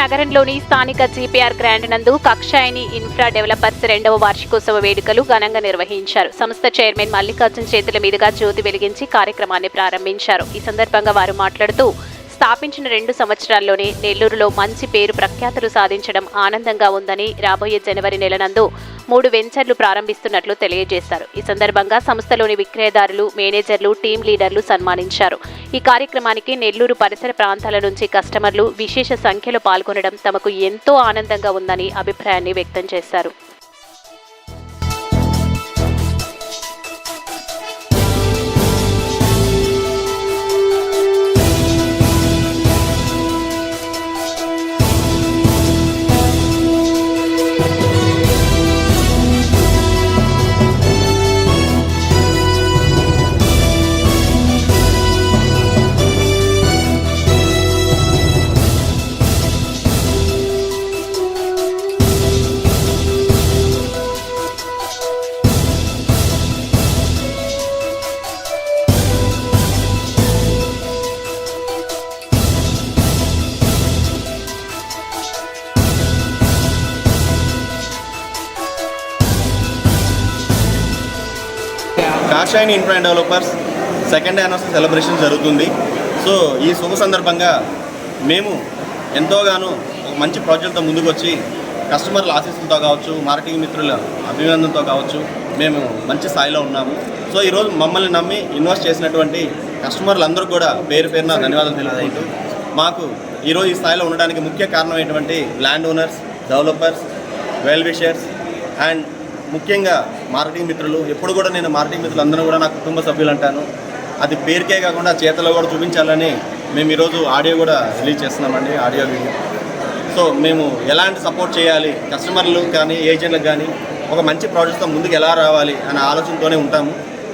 నగరంలోని స్థానిక GPR grand నందు కక్షాయిని ఇన్ఫ్రా డెవలపర్స్ రెండవ వార్షికోత్సవ వేడుకలు ఘనంగా నిర్వహించారు. సంస్థ చైర్మన్ మల్లికార్జున్ చేతుల మీదుగా జ్యోతి వెలిగించి కార్యక్రమాన్ని ప్రారంభించారు. ఈ సందర్భంగా వారు మాట్లాడుతూ స్థాపించిన రెండు సంవత్సరాల్లోనే నెల్లూరులో మంచి పేరు ప్రఖ్యాతులు సాధించడం ఆనందంగా ఉందని రాబోయే జనవరి నెల నందు మూడు వెంచర్లు ప్రారంభిస్తున్నట్లు తెలియజేశారు. ఈ సందర్భంగా సంస్థలోని విక్రయదారులు మేనేజర్లు టీం లీడర్లు సన్మానించారు. ఈ కార్యక్రమానికి నెల్లూరు పరిసర ప్రాంతాల నుంచి కస్టమర్లు విశేష సంఖ్యలో పాల్గొనడం తమకు ఎంతో ఆనందంగా ఉందని అభిప్రాయాన్ని వ్యక్తం చేశారు. కాషాయిని infra developers second anniversary celebration జరుగుతుంది. సో ఈ శుభ సందర్భంగా మేము ఎంతోగానో ఒక మంచి ప్రాజెక్ట్తో ముందుకు వచ్చి కస్టమర్ల ఆశీస్సులతో కావచ్చు మార్కెటింగ్ మిత్రుల అభినందనతో కావచ్చు మేము మంచి స్థాయిలో ఉన్నాము. సో ఈరోజు మమ్మల్ని నమ్మి ఇన్వెస్ట్ చేసినటువంటి కస్టమర్లందరూ కూడా పేరు పేరున ధన్యవాదాలు తెలుపుకుంటూ మాకు ఈరోజు ఈ స్థాయిలో ఉండడానికి ముఖ్య కారణం ఏంటంటే land owners developers well wishers and ముఖ్యంగా మార్కెటింగ్ మిత్రులు ఎప్పుడు కూడా నేను మార్కెటింగ్ మిత్రులు అందరూ కూడా నా కుటుంబ సభ్యులు అంటాను. అది పేరుకే కాకుండా చేతలో కూడా చూపించాలని మేము ఈరోజు ఆడియో కూడా రిలీజ్ చేస్తున్నామండి ఆడియో వీడియో. సో మేము ఎలాంటి సపోర్ట్ చేయాలి కస్టమర్లు కానీ ఏజెంట్లకు కానీ ఒక మంచి ప్రాజెక్ట్తో ముందుకు ఎలా రావాలి అనే ఆలోచనతోనే ఉంటాము.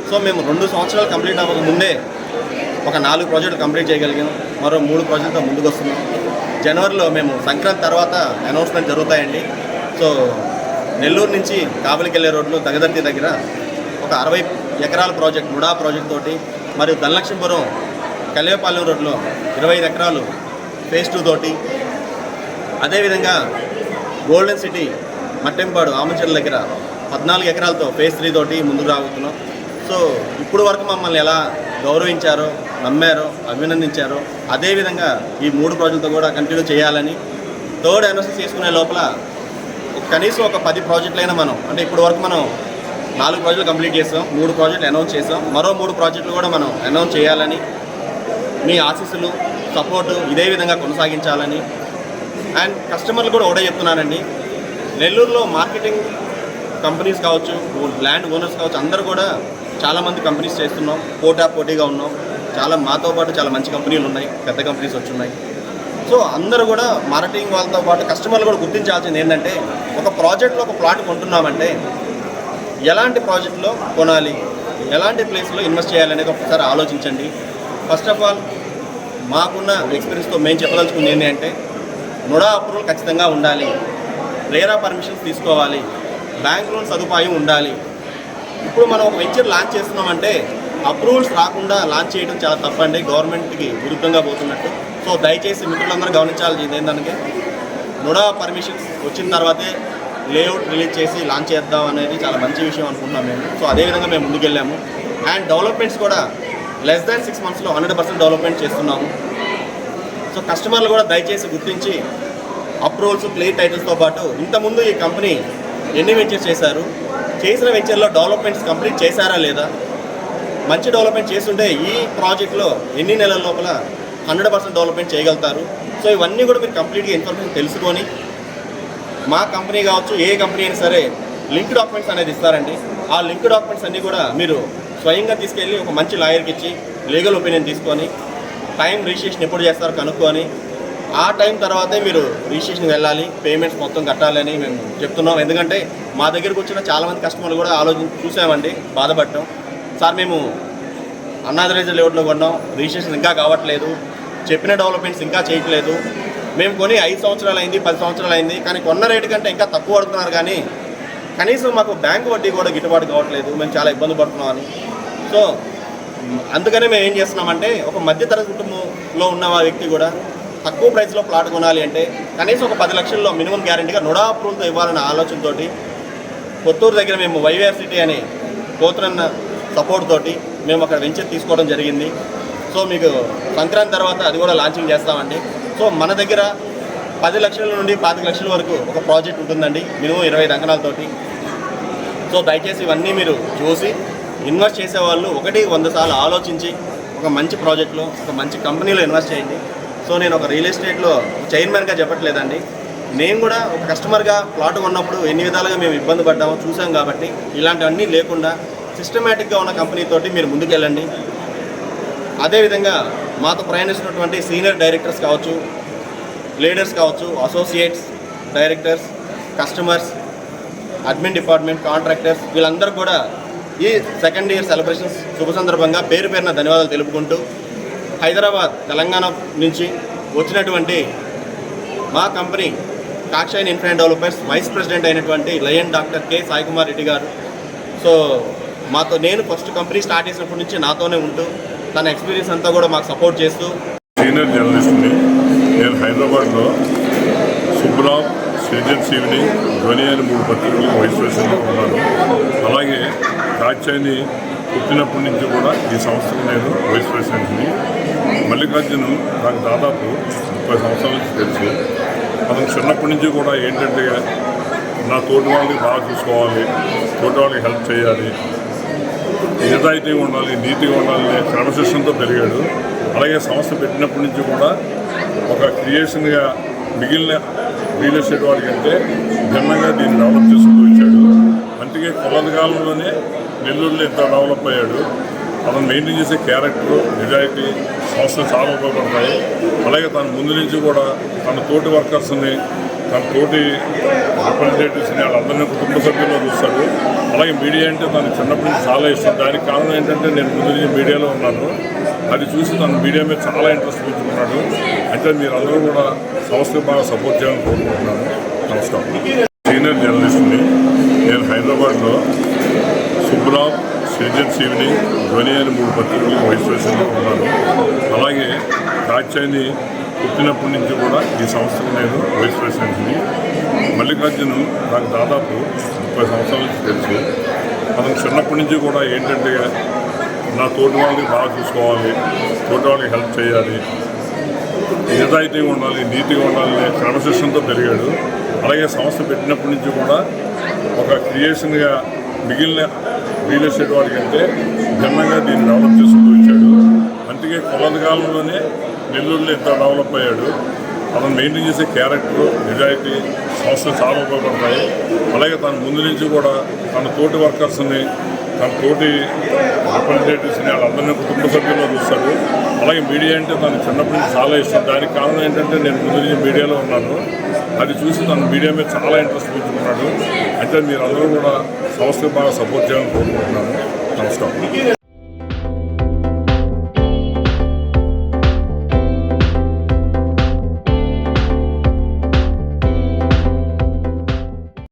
సో మేము రెండు సంవత్సరాలు కంప్లీట్ అవ్వక ముందే ఒక నాలుగు ప్రాజెక్టులు కంప్లీట్ చేయగలిగాం మరో మూడు ప్రాజెక్టుతో ముందుకు వస్తున్నాం. జనవరిలో మేము సంక్రాంతి తర్వాత అనౌన్స్మెంట్ జరుగుతాయండి. సో నెల్లూరు నుంచి కావలికెళ్ళే రోడ్లో దగదర్తి దగ్గర ఒక అరవై ఎకరాల ప్రాజెక్ట్ ముడా ప్రాజెక్ట్ తోటి మరియు ధనలక్ష్మీపురం కల్లేపాలెం రోడ్లో ఇరవై ఎకరాలు ఫేజ్ టూ తోటి. అదేవిధంగా గోల్డెన్ సిటీ మట్టెంపాడు ఆమంచెల దగ్గర పద్నాలుగు ఎకరాలతో ఫేజ్ త్రీ తోటి ముందుకు రాబోతున్నాం. సో ఇప్పుడు వరకు మమ్మల్ని ఎలా గౌరవించారో నమ్మారో అభినందించారో అదేవిధంగా ఈ మూడు ప్రాజెక్టులతో కూడా కంటిన్యూ చేయాలని థర్డ్ అనౌన్స్ చేసుకునే లోపల కనీసం ఒక పది ప్రాజెక్టులైనా మనం అంటే ఇప్పటి వరకు మనం నాలుగు ప్రాజెక్టులు కంప్లీట్ చేసాం మూడు ప్రాజెక్టులు అనౌన్స్ చేసాం. మరో మూడు ప్రాజెక్టులు కూడా మనం అనౌన్స్ చేయాలని మీ ఆశీస్సులు సపోర్టు ఇదే విధంగా కొనసాగించాలని. అండ్ కస్టమర్లు కూడా ఒకటే చెప్తున్నానండి. నెల్లూరులో మార్కెటింగ్ కంపెనీస్ కావచ్చు ల్యాండ్ ఓనర్స్ కావచ్చు అందరూ కూడా చాలామంది కంపెనీస్ చేస్తున్నాం. పోటా పోటీగా ఉన్నాం. చాలా మాతో పాటు చాలా మంచి కంపెనీలు ఉన్నాయి. పెద్ద కంపెనీస్ వచ్చి ఉన్నాయి. సో అందరూ కూడా మార్కెటింగ్ వాళ్ళతో పాటు కస్టమర్లు కూడా గుర్తించాల్సింది ఏంటంటే ఒక ప్రాజెక్ట్లో ఒక ప్లాట్ కొంటున్నామంటే ఎలాంటి ప్రాజెక్ట్లో కొనాలి ఎలాంటి ప్లేస్లో ఇన్వెస్ట్ చేయాలనేది ఒకసారి ఆలోచించండి. ఫస్ట్ ఆఫ్ ఆల్ మాకున్న ఎక్స్పీరియన్స్తో మేము చెప్పదలుచుకుంది ఏంటి అంటే నుడా అప్రూవల్ ఖచ్చితంగా ఉండాలి. రేరా పర్మిషన్స్ తీసుకోవాలి. బ్యాంక్ లోన్ సదుపాయం ఉండాలి. ఇప్పుడు మనం ఒక వెంచర్ లాంచ్ చేస్తున్నామంటే అప్రూవల్స్ రాకుండా లాంచ్ చేయడం చాలా తప్పండి. గవర్నమెంట్కి విరుద్ధంగా పోతున్నట్టు. సో దయచేసి మిత్రులందరూ గమనించాల్సింది ఏంటంటే నుడా పర్మిషన్స్ వచ్చిన తర్వాతే లేఅవుట్ రిలీజ్ చేసి లాంచ్ చేద్దాం అనేది చాలా మంచి విషయం అనుకున్నాం మేము. సో అదేవిధంగా మేము ముందుకెళ్ళాము. అండ్ డెవలప్మెంట్స్ కూడా లెస్ దాన్ సిక్స్ మంత్స్లో హండ్రెడ్ పర్సెంట్ డెవలప్మెంట్ చేస్తున్నాము. సో కస్టమర్లు కూడా దయచేసి గుర్తించి అప్రూవల్స్ ప్లే టైటిల్స్తో పాటు ఇంతకుముందు ఈ కంపెనీ ఎన్ని వెంచర్స్ చేశారు? చేసిన వెంచర్లో డెవలప్మెంట్స్ కంప్లీట్ చేశారా లేదా? మంచి డెవలప్మెంట్ చేస్తుంటే ఈ ప్రాజెక్ట్లో ఎన్ని నెలల లోపల హండ్రెడ్ పర్సెంట్ డెవలప్మెంట్ చేయగలుగుతారు? సో ఇవన్నీ కూడా మీరు కంప్లీట్గా ఇన్ఫర్మేషన్ తెలుసుకొని మా కంపెనీ కావచ్చు ఏ కంపెనీ అయినా సరే లింక్ డాక్యుమెంట్స్ అనేది ఇస్తారండి. ఆ లింక్ డాక్యుమెంట్స్ అన్నీ కూడా మీరు స్వయంగా తీసుకెళ్ళి ఒక మంచి లాయర్కి ఇచ్చి లీగల్ ఒపీనియన్ తీసుకొని టైం రిజిస్ట్రేషన్ ఎప్పుడు చేస్తారో కనుక్కొని ఆ టైం తర్వాతే మీరు రిజిస్ట్రేషన్కి వెళ్ళాలి పేమెంట్స్ మొత్తం కట్టాలని మేము చెప్తున్నాం. ఎందుకంటే మా దగ్గరకు వచ్చిన చాలామంది కస్టమర్లు కూడా ఆలోచించి చూసామండి బాధపడటం. సార్ మేము అన్నాదరేజ్ లేఅవుట్లో కొన్నాం. రిజిస్ట్రేషన్ ఇంకా కావట్లేదు. చెప్పిన డెవలప్మెంట్స్ ఇంకా చేయట్లేదు. మేము కొని ఐదు సంవత్సరాలు అయింది పది సంవత్సరాలు అయింది. కానీ కొన్న రేటు కంటే ఇంకా తక్కువ పడుతున్నారు కానీ కనీసం మాకు బ్యాంకు వడ్డీ కూడా గిట్టుబాటు కావట్లేదు. మేము చాలా ఇబ్బంది పడుతున్నామని సో అందుకనే మేము ఏం చేస్తున్నామంటే ఒక మధ్యతరగతి కుటుంబంలో ఉన్న ఆ వ్యక్తి కూడా తక్కువ ప్రైస్లో ప్లాట్ కొనాలి అంటే కనీసం ఒక పది లక్షల్లో మినిమం గ్యారంటీగా నుడా అప్రూవల్తో ఇవ్వాలనే ఆలోచనతోటి కొత్తూరు దగ్గర మేము వైవీఆర్ సిటీ అనే కోతురన్న సపోర్ట్ తోటి మేము అక్కడ వెంచర్ తీసుకోవడం జరిగింది. సో మీకు సంక్రాంతి తర్వాత అది కూడా లాంచింగ్ చేస్తామండి. సో మన దగ్గర పది లక్షల నుండి పాతిక లక్షల వరకు ఒక ప్రాజెక్ట్ ఉంటుందండి. మినిమం ఇరవై రంగనాలతోటి సో దయచేసి ఇవన్నీ మీరు చూసి ఇన్వెస్ట్ చేసే వాళ్ళు ఒకటి వంద సార్లు ఆలోచించి ఒక మంచి ప్రాజెక్ట్లో ఒక మంచి కంపెనీలో ఇన్వెస్ట్ చేయండి. సో నేను ఒక రియల్ ఎస్టేట్లో చైర్మన్గా చెప్పట్లేదండి. నేను కూడా ఒక కస్టమర్గా ప్లాట్ కొన్నప్పుడు ఎన్ని విధాలుగా మేము ఇబ్బంది పడ్డామో చూసాం కాబట్టి ఇలాంటివన్నీ లేకుండా సిస్టమేటిక్గా ఉన్న కంపెనీతోటి మీరు ముందుకెళ్ళండి. అదేవిధంగా మాతో ప్రయాణిస్తున్నటువంటి సీనియర్ డైరెక్టర్స్ కావచ్చు లీడర్స్ కావచ్చు associates directors customers admin department contractors వీళ్ళందరూ కూడా ఈ సెకండ్ ఇయర్ సెలబ్రేషన్స్ శుభ సందర్భంగా పేరు పేరున ధన్యవాదాలు తెలుపుకుంటూ హైదరాబాద్ తెలంగాణ నుంచి వచ్చినటువంటి మా కంపెనీ కాక్షాయిన్ ఇన్ఫ్రాన్ డెవలపర్స్ వైస్ ప్రెసిడెంట్ అయినటువంటి lion doctor K Saikumar Reddy garu. So మాతో నేను ఫస్ట్ కంపెనీ స్టార్ట్ చేసినప్పటి నుంచి నాతోనే ఉంటూ తన ఎక్స్పీరియన్స్ అంతా కూడా మాకు సపోర్ట్ చేస్తూ సీనియర్ జర్నలిస్ట్ని నేను హైదరాబాద్లో సుబ్రావ్ సీజన్ శివిని ధ్వని అని మూడు పత్రికలకు వైస్ ప్రెసిడెంట్ ఉన్నాను. అలాగే కాచాయిని పుట్టినప్పటి నుంచి కూడా ఈ సంస్థకు నేను వైస్ ప్రెసిడెంట్ని. మల్లికార్జును నాకు దాదాపు ముప్పై సంవత్సరాల నుంచి తెలుసు. అతను చిన్నప్పటి నుంచి కూడా ఏంటంటే నా తోటి వాళ్ళని బాగా చూసుకోవాలి తోటి వాళ్ళకి హెల్ప్ చేయాలి నిజాయితీగా ఉండాలి నీతిగా ఉండాలి అనే క్రమశిక్షణతో పెరిగాడు. అలాగే సంస్థ పెట్టినప్పటి నుంచి కూడా ఒక క్రియేషన్గా మిగిలిన రియల్ ఎస్టేట్ వాడికంటే భిన్నంగా దీన్ని డెవలప్ చేసుకుంటూ వచ్చాడు. అందుకే కొలది కాలంలోనే నెల్లూరులో ఇంత డెవలప్ అయ్యాడు. అతను మెయింటైన్ చేసే క్యారెక్టర్ నిజాయితీ సంస్థలు చాలా ఉపయోగపడతాయి. అలాగే తన ముందు నుంచి కూడా తన తోటి వర్కర్స్ని తన తోటి రిప్రజెంటేటివ్స్ని వాళ్ళందరినీ కుటుంబ సభ్యుల్లో చూస్తాడు. అలాగే మీడియా అంటే తను చిన్నప్పటి నుంచి చాలా ఇష్టం. దానికి కారణం ఏంటంటే నేను ముందు నుంచి మీడియాలో ఉన్నాను. అది చూసి తను మీడియా మీద చాలా ఇంట్రెస్ట్ పెంచుకున్నాడు అంటే మీరు అందరూ కూడా సంస్థకు బాగా సపోర్ట్ చేయాలని కోరుకుంటున్నాను. నమస్కారం. సీనియర్ జర్నలిస్ట్ని నేను హైదరాబాద్లో సుబ్రావ్ సీజన్ శివిని ధ్వని అని మూడు పత్రికలు వైస్ ప్రెసిడెంట్ ఉన్నాను. అలాగే కాచాయిని పుట్టినప్పటి నుంచి కూడా ఈ సంస్థకు నేను వైస్ ప్రెసిడెంట్ని మల్లికార్జును నాకు దాదాపు ముప్పై సంవత్సరాల నుంచి తెలుసు. అతను చిన్నప్పటి నుంచి కూడా ఏంటంటే నా తోటి వాళ్ళని బాగా చూసుకోవాలి తోటి వాళ్ళకి హెల్ప్ చేయాలి. నిజాయితీగా ఉండాలి నీతిగా ఉండాలి అనే క్రమశిక్షణతో పెరిగాడు. అలాగే సంస్థ పెట్టినప్పటి నుంచి కూడా ఒక క్రియేషన్గా మిగిలిన రియల్ ఎస్టేట్ వాడికంటే భిన్నంగా దీన్ని డెవలప్ చేసుకుంటూ వచ్చాడు. అందుకే కొలది కాలంలోనే నెల్లూరులో ఇంత డెవలప్ అయ్యాడు. అతను మెయింటైన్ చేసే క్యారెక్టర్ నిజాయితీ సంస్థలు చాలా ఉపయోగపడతాయి. అలాగే తన ముందు నుంచి కూడా తన తోటి వర్కర్స్ని తన తోటి రిప్రజెంటేటివ్స్ని వాళ్ళందరినీ కుటుంబ సభ్యుల్లో చూస్తాడు. అలాగే మీడియా అంటే తను చిన్నప్పటి నుంచి చాలా ఇష్టం. దానికి కారణం ఏంటంటే నేను ముందు నుంచి మీడియాలో ఉన్నాను. అది చూసి తను మీడియా మీద చాలా ఇంట్రెస్ట్ పెంచుకున్నాడు అంటే మీరు అందరూ కూడా సంస్థకు బాగా సపోర్ట్ చేయాలని కోరుకుంటున్నాను. నమస్కారం.